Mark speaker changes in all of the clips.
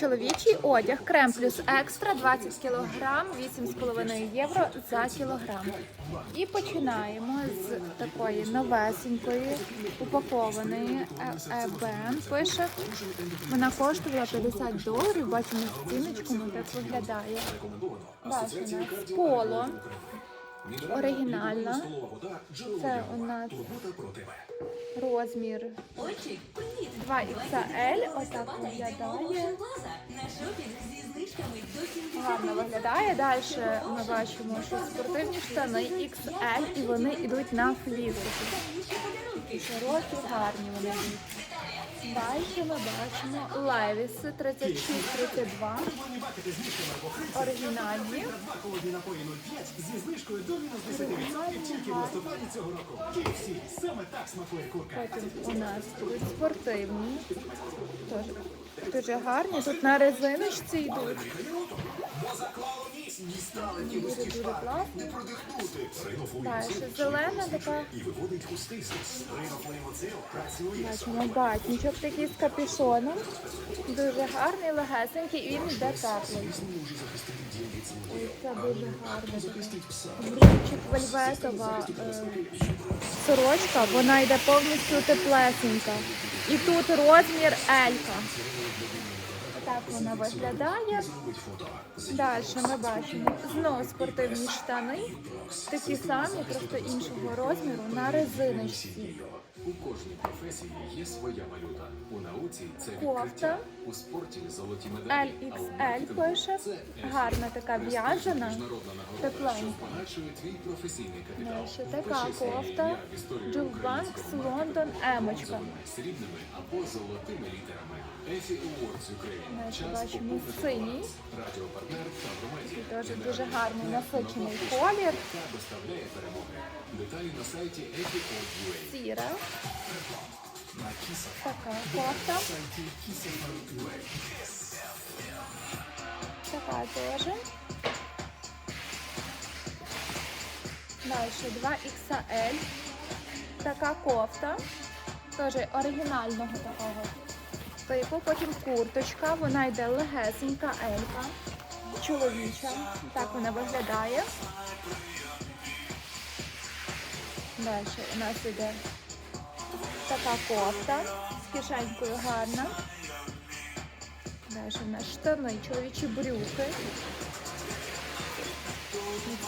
Speaker 1: Чоловічий одяг крем плюс екстра 20 кг, 8,5 євро за кілограм. І починаємо з такої новесенької упакованої ЕБН. Пише, вона коштувала 50 доларів. Бачимо стіночку, ну так виглядає. У нас поло. Оригінальна. Це у нас розмір 2XL. Отак виглядає. Гарно виглядає. Далі ми бачимо, що спортивні штани XL і вони йдуть на флісики. Широкі, гарні вони. Далі ми бачимо левіси 36-32. Оригінальні.
Speaker 2: Холодні напої 05 зі знижкою до мінус 10% тільки в листопаді цього року.
Speaker 1: У нас будуть спортивні. Дуже гарні. Тут на резиночці йдуть. Дуже дуже класно. Далі зелена така.
Speaker 2: І виводить густий сис. Ринофлеймоцил працює.
Speaker 1: Бачимо батничок такий з капюшоном. Дуже гарний, легесенький, і він йде теплий. Ой, це дуже гарно. Брючик вельветова е, сорочка, вона йде повністю теплесенька. І тут розмір Елька. Так вона виглядає. Далі ми бачимо знову спортивні штани, такі самі, просто іншого розміру на резиночці.
Speaker 3: У кожній професії є своя валюта. У науці це відкриття, у спорті золоті медалі. а у
Speaker 1: LXL
Speaker 3: маркетингу
Speaker 1: пише.
Speaker 3: це
Speaker 1: Гарна така в'яжена.
Speaker 3: міжнародна нагорода, що
Speaker 1: Тепленька.
Speaker 3: збагачує твій професійний капітал.
Speaker 1: Далі така
Speaker 3: своє
Speaker 1: кофта.
Speaker 3: ім'я в історію
Speaker 1: Джулбанкс
Speaker 3: українського
Speaker 1: Лондон Емочка.
Speaker 3: срібними або золотими літерами. Ефі Awards Ukraine. Час
Speaker 1: бачимо
Speaker 3: поповнити
Speaker 1: синій.
Speaker 3: баланс. Радіопартнер Тавромедія.
Speaker 1: Теж дуже гарний насичений колір.
Speaker 3: Та доставляє перемоги. Деталі на сайті EFI.ua.
Speaker 1: Сіра. Така кофта. Така теж. Далі 2XL. Така кофта. Теж оригінального такого типу. Потім курточка. Вона йде легесенька елька. Чоловіча. Так вона виглядає. Далі у нас іде така кофта з кишенькою гарна. Далі у нас штани, чоловічі брюки.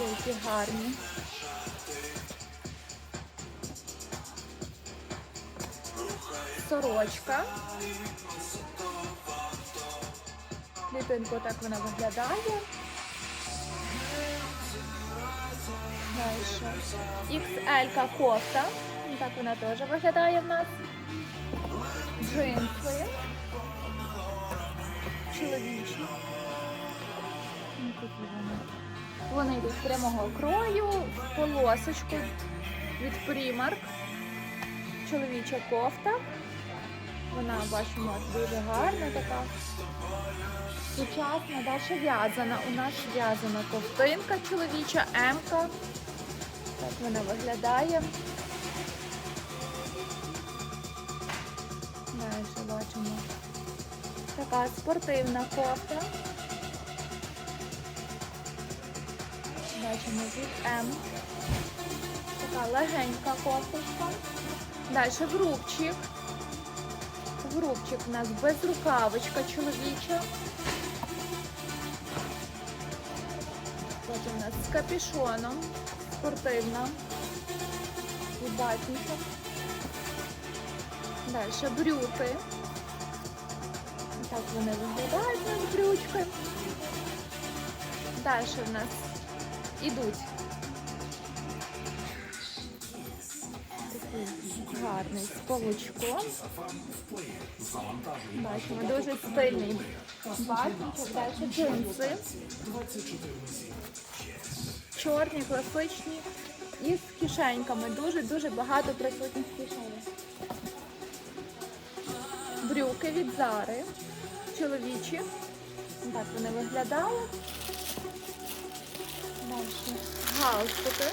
Speaker 1: Які гарні. Сорочка. Клітинку так вона виглядає. Далі. XL кофта. Так вона теж виглядає в нас. Джинси. Чоловічі. Ну, вони. Йдуть прямого крою, полосочку від Primark. Чоловіча кофта. Вона, бачимо, дуже гарна така. Сучасна, далі в'язана. У нас в'язана ковтинка чоловіча, М-ка. Так вона виглядає. Далі бачимо. Така спортивна кофта. Бачимо від М. Така легенька кофточка. Далі грубчик. Грубчик у нас безрукавочка чоловіча. Потім у нас з капюшоном. Спортивна. І батничок. Далі брюки. Так вони виглядають у нас брючки. Далі в нас ідуть. Такий гарний з павучком. Бачимо, дуже стильний батничок. Далі джинси. Чорні, класичні. І з кишеньками. Дуже-дуже багато присутніх кишень. Брюки від Зари. Чоловічі. Так вони виглядають. Далі. Галстуки.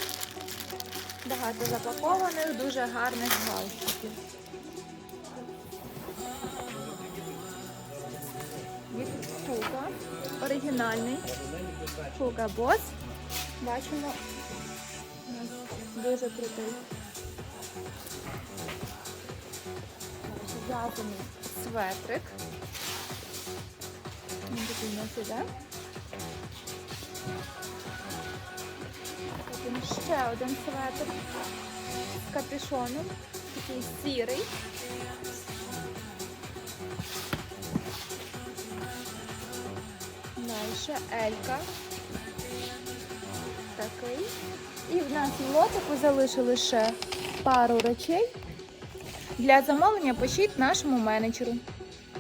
Speaker 1: Багато запакованих, дуже гарних галстуків. Від оригінальний. Hugo Boss. Бачимо. Дуже крутий. В'язаний светрик. Він такий у нас іде. Потім ще один светр з капюшоном. Такий сірий. Далі Елька. Такий. І в нас в лотику залишили ще пару речей. Для замовлення пишіть нашому менеджеру.